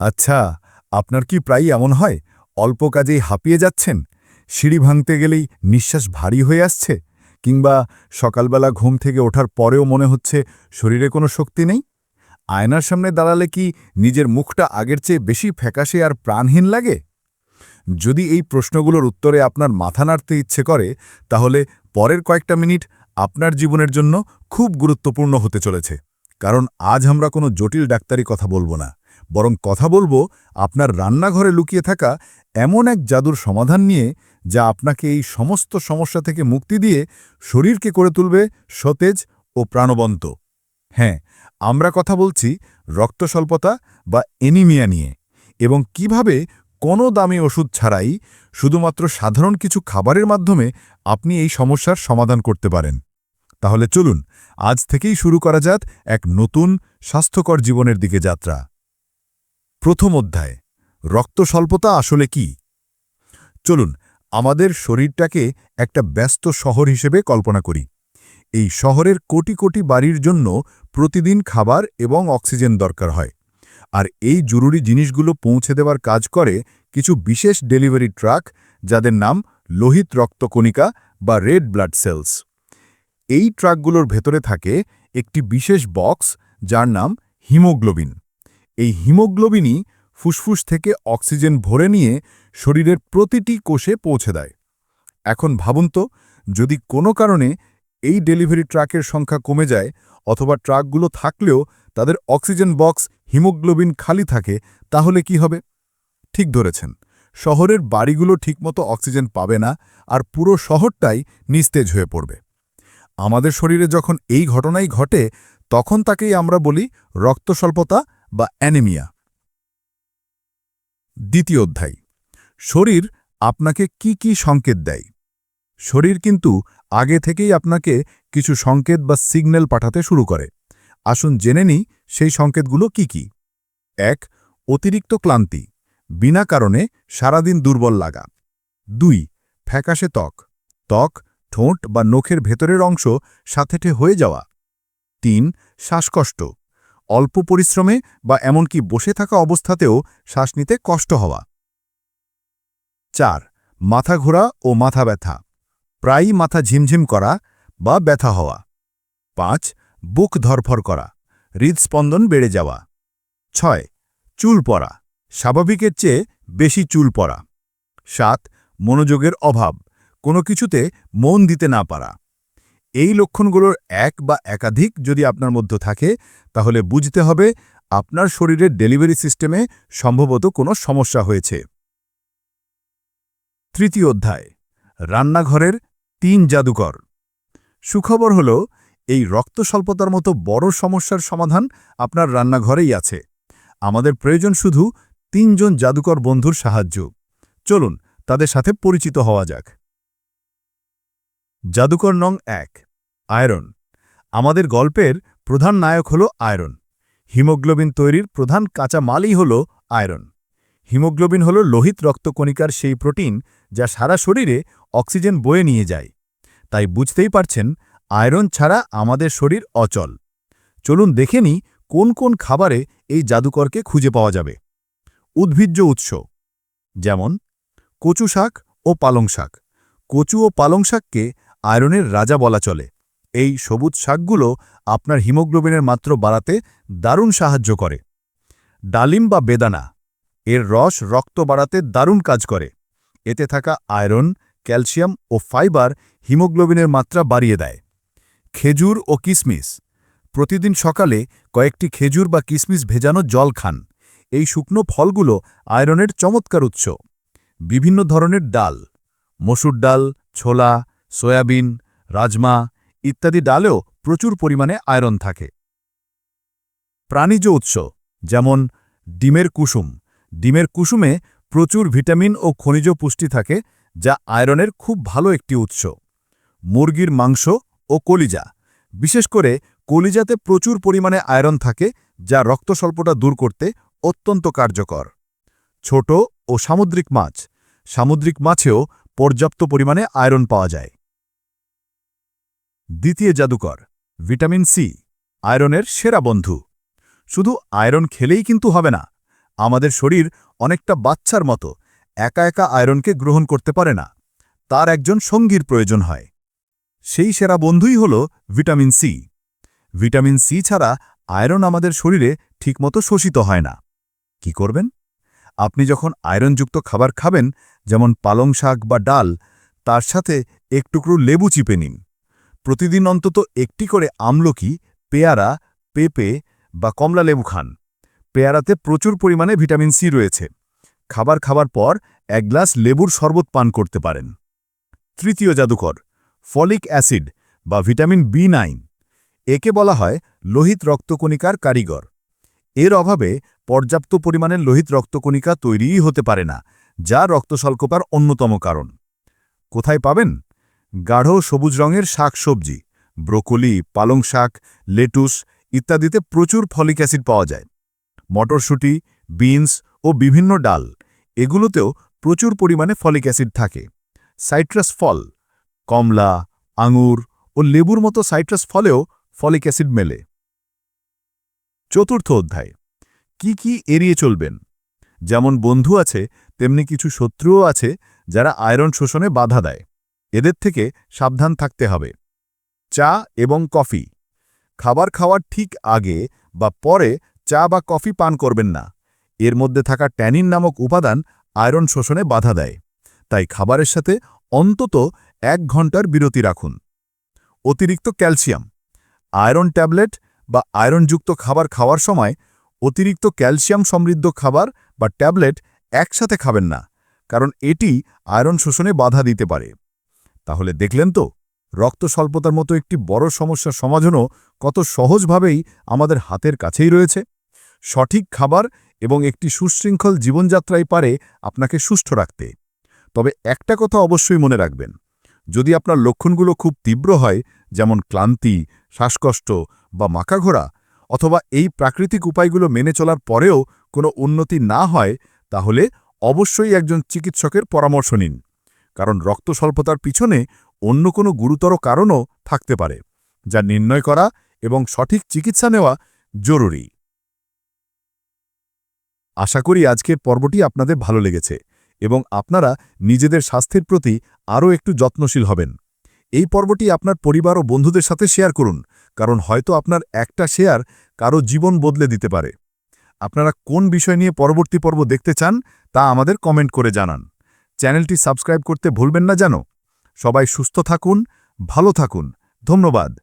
আচ্ছা আপনার কি প্রায়ই এমন হয়? অল্প কাজেই হাঁপিয়ে যাচ্ছেন? সিঁড়ি ভাঙতে গেলেই নিঃশ্বাস ভারী হয়ে আসছে? কিংবা সকালবেলা ঘুম থেকে ওঠার পরেও মনে হচ্ছে শরীরে কোনো শক্তি নেই? আয়নার সামনে দাঁড়ালে কি নিজের মুখটা আগের চেয়ে বেশি ফ্যাকাশে আর প্রাণহীন লাগে? যদি এই প্রশ্নগুলোর উত্তরে আপনার মাথা নাড়তে ইচ্ছে করে, তাহলে পরের কয়েকটা মিনিট আপনার জীবনের জন্য খুব গুরুত্বপূর্ণ হতে চলেছে। কারণ আজ আমরা কোনো জটিল ডাক্তারি কথা বলব না। বরং কথা বলব আপনার রান্নাঘরে লুকিয়ে থাকা এমন এক জাদুর সমাধান নিয়ে যা আপনাকে এই সমস্ত সমস্যা থেকে মুক্তি দিয়ে শরীরকে করে তুলবে সতেজ ও প্রাণবন্ত। হ্যাঁ আমরা কথা বলছি রক্তস্বল্পতা বা এনিমিয়া নিয়ে এবং কীভাবে কোনো দামি ওষুধ ছাড়াই শুধুমাত্র সাধারণ কিছু খাবারের মাধ্যমে আপনি এই সমস্যার সমাধান করতে পারেন। তাহলে চলুন, আজ থেকেই শুরু করা যাক এক নতুন স্বাস্থ্যকর জীবনের দিকে যাত্রা। প্রথম অধ্যায়, রক্ত স্বল্পতা আসলে কি? চলুন, আমাদের শরীরটাকে একটা ব্যস্ত শহর হিসেবে কল্পনা করি। এই শহরের কোটি কোটি বাড়ির জন্য প্রতিদিন খাবার এবং অক্সিজেন দরকার হয়। আর এই জরুরি জিনিসগুলো পৌঁছে দেওয়ার কাজ করে কিছু বিশেষ ডেলিভারি ট্রাক, যাদের নাম লোহিত রক্তকণিকা বা রেড ব্লাড সেলস। এই ট্রাকগুলোর ভেতরে থাকে একটি বিশেষ বক্স, যার নাম হিমোগ্লোবিন। এই হিমোগ্লোবিনই ফুসফুস থেকে অক্সিজেন ভরে নিয়ে শরীরের প্রতিটি কোষে পৌঁছে দেয়। এখন ভাবুন তো, যদি কোনো কারণে এই ডেলিভারি ট্রাকের সংখ্যা কমে যায় অথবা ট্রাকগুলো থাকলেও তাদের অক্সিজেন বক্স হিমোগ্লোবিন খালি থাকে, তাহলে কি হবে? ঠিক ধরেছেন, শহরের বাড়িগুলো ঠিকমতো অক্সিজেন পাবে না আর পুরো শহরটাই নিস্তেজ হয়ে পড়বে। আমাদের শরীরে যখন এই ঘটনাই ঘটে, তখন তাকেই আমরা বলি রক্তস্বল্পতা বা অ্যানিমিয়া। দ্বিতীয় অধ্যায়। শরীর আপনাকে কি কি সংকেত দেয়? শরীর কিন্তু আগে থেকেই আপনাকে কিছু সংকেত বা সিগন্যাল পাঠাতে শুরু করে। আসুন জেনে নিই সেই সংকেতগুলো কি কি। এক, অতিরিক্ত ক্লান্তি, বিনা কারণে সারাদিন দুর্বল লাগা। দুই, ফ্যাকাশে ত্বক ত্বক, ঠোঁট বা নখের ভেতরের অংশ সাথেটে হয়ে যাওয়া। তিন, শ্বাসকষ্ট অল্প পরিশ্রমে বা এমনকি বসে থাকা অবস্থাতেও শ্বাস নিতে কষ্ট হওয়া। চার, মাথা ঘোরা ও মাথা ব্যথা। প্রায়ই মাথা ঝিমঝিম করা বা ব্যথা হওয়া। পাঁচ, বুক ধরফর করা, হৃদস্পন্দন বেড়ে যাওয়া। ছয়, চুল পড়া স্বাভাবিকের চেয়ে বেশি চুল পড়া সাত, মনোযোগের অভাব, কোনো কিছুতে মন দিতে না পারা। এই লক্ষণগুলোর এক বা একাধিক যদি আপনার মধ্যে থাকে, তাহলে বুঝতে হবে আপনার শরীরের ডেলিভারি সিস্টেমে সম্ভবত কোনো সমস্যা হয়েছে। তৃতীয় অধ্যায়, রান্নাঘরের তিন জাদুকর সুখবর হল, এই রক্ত স্বল্পতার মতো বড় সমস্যার সমাধান আপনার রান্নাঘরেই আছে। আমাদের প্রয়োজন শুধু তিনজন জাদুকর বন্ধুর সাহায্য। চলুন, তাদের সাথে পরিচিত হওয়া যাক। জাদুকর নং এক আয়রন। আমাদের গল্পের প্রধান নায়ক হল আয়রন। হিমোগ্লোবিন তৈরির প্রধান কাঁচা মালই হল আয়রন। হিমোগ্লোবিন হল লোহিত রক্তকণিকার সেই প্রোটিন যা সারা শরীরে অক্সিজেন বয়ে নিয়ে যায়। তাই বুঝতেই পারছেন, আয়রন ছাড়া আমাদের শরীর অচল। চলুন দেখে নিই কোন কোন খাবারে এই জাদুকরকে খুঁজে পাওয়া যাবে। উদ্ভিজ্জ উৎস, যেমন কচু শাক ও পালং শাক। কচু ও পালং শাককে আয়রনের রাজা বলা চলে। এই সবুজ শাকগুলো আপনার হিমোগ্লোবিনের মাত্র বাড়াতে দারুণ সাহায্য করে। ডালিম বা বেদানা, এর রস রক্ত বাড়াতে দারুণ কাজ করে। এতে থাকা আয়রন, ক্যালসিয়াম ও ফাইবার হিমোগ্লোবিনের মাত্রা বাড়িয়ে দেয়। খেজুর ও কিসমিস, প্রতিদিন সকালে কয়েকটি খেজুর বা কিসমিস ভেজানো জল খান। এই শুকনো ফলগুলো আয়রনের চমৎকার উৎস। বিভিন্ন ধরনের ডাল, মসুর ডাল, ছোলা, সয়াবিন, রাজমা ইত্যাদি ডালেও প্রচুর পরিমাণে আয়রন থাকে। প্রাণীজ উৎস, যেমন ডিমের কুসুম। ডিমের কুসুমে প্রচুর ভিটামিন ও খনিজ পুষ্টি থাকে, যা আয়রনের খুব ভালো একটি উৎস। মুরগির মাংস ও কলিজা। বিশেষ করে কলিজাতে প্রচুর পরিমাণে আয়রন থাকে, যা রক্তস্বল্পতা দূর করতে অত্যন্ত কার্যকর। ছোট ও সামুদ্রিক মাছ। সামুদ্রিক মাছেও পর্যাপ্ত পরিমাণে আয়রন পাওয়া যায়। দ্বিতীয় জাদুকর, ভিটামিন সি, আয়রনের সেরা বন্ধু। শুধু আয়রন খেলেই কিন্তু হবে না, আমাদের শরীর অনেকটা বাচ্চার মতো, একা একা আয়রনকে গ্রহণ করতে পারে না, তার একজন সঙ্গীর প্রয়োজন হয়। সেই সেরা বন্ধুই হল ভিটামিন সি। ভিটামিন সি ছাড়া আয়রন আমাদের শরীরে ঠিকমতো শোষিত হয় না। কি করবেন? আপনি যখন আয়রনযুক্ত খাবার খাবেন, যেমন পালং শাক বা ডাল, তার সাথে এক টুকরো লেবু চিপে নিন। প্রতিদিন অন্তত একটি করে আমলকি, পেয়ারা, পেঁপে বা কমলা লেবু খান। পেয়ারাতে প্রচুর পরিমাণে ভিটামিন সি রয়েছে। খাবার খাবার পর এক গ্লাস লেবুর শরবত পান করতে পারেন। তৃতীয় জাদুকর, ফলিক অ্যাসিড বা ভিটামিন বি নাইন, একে বলা হয় লোহিত রক্তকণিকার কারিগর। এর অভাবে পর্যাপ্ত পরিমাণের লোহিত রক্তকণিকা তৈরিই হতে পারে না, যা রক্তস্বল্পতার অন্যতম কারণ। কোথায় পাবেন? গাঢ় সবুজ রঙের শাকসবজি, ব্রোকলি পালং শাক লেটুস ইত্যাদিতে প্রচুর ফলিক অ্যাসিড পাওয়া যায়। মটরশুঁটি, বিনস ও বিভিন্ন ডাল, এগুলোতেও প্রচুর পরিমাণে ফলিক অ্যাসিড থাকে। সাইট্রাস ফল, কমলা, আঙুর ও লেবুর মতো সাইট্রাস ফলেও ফলিক অ্যাসিড মেলে। চতুর্থ অধ্যায়, কি কি এড়িয়ে চলবেন? যেমন বন্ধু আছে, তেমনি কিছু শত্রুও আছে যারা আয়রন শোষণে বাধা দেয়। এদের থেকে সাবধান থাকতে হবে। চা এবং কফি। খাবার খাওয়ার ঠিক আগে বা পরে চা বা কফি পান করবেন না। এর মধ্যে থাকা ট্যানিন নামক উপাদান আয়রন শোষণে বাধা দেয়। তাই খাবারের সাথে অন্তত এক ঘণ্টার বিরতি রাখুন। অতিরিক্ত ক্যালসিয়াম। আয়রন ট্যাবলেট বা আয়রনযুক্ত খাবার খাওয়ার সময় অতিরিক্ত ক্যালসিয়াম সমৃদ্ধ খাবার বা ট্যাবলেট একসাথে খাবেন না, কারণ এটি আয়রন শোষণে বাধা দিতে পারে। তাহলে দেখলেন তো, রক্ত স্বল্পতার মতো একটি বড় সমস্যার সমাধানও কত সহজভাবেই আমাদের হাতের কাছেই রয়েছে। সঠিক খাবার এবং একটি সুশৃঙ্খল জীবনযাত্রাই পারে আপনাকে সুস্থ রাখতে। তবে একটা কথা অবশ্যই মনে রাখবেন, যদি আপনার লক্ষণগুলো খুব তীব্র হয়, যেমন ক্লান্তি, শ্বাসকষ্ট বা মাকাঘোরা অথবা এই প্রাকৃতিক উপায়গুলো মেনে চলার পরেও কোনো উন্নতি না হয়, তাহলে অবশ্যই একজন চিকিৎসকের পরামর্শ নিন। কারণ রক্ত স্বল্পতার পিছনে অন্য কোনো গুরুতর কারণও থাকতে পারে, যা নির্ণয় করা এবং সঠিক চিকিৎসা নেওয়া জরুরি। আশা করি আজকের পর্বটি আপনাদের ভালো লেগেছে এবং আপনারা নিজেদের স্বাস্থ্যের প্রতি আরও একটু যত্নশীল হবেন। এই পর্বটি আপনার পরিবার ও বন্ধুদের সাথে শেয়ার করুন, কারণ হয়তো আপনার একটা শেয়ার কারও জীবন বদলে দিতে পারে। আপনারা কোন বিষয় নিয়ে পরবর্তী পর্ব দেখতে চান তা আমাদের কমেন্ট করে জানান। চ্যানেলটি সাবস্ক্রাইব করতে ভুলবেন না জানো। সবাই সুস্থ থাকুন ভালো থাকুন। ধন্যবাদ।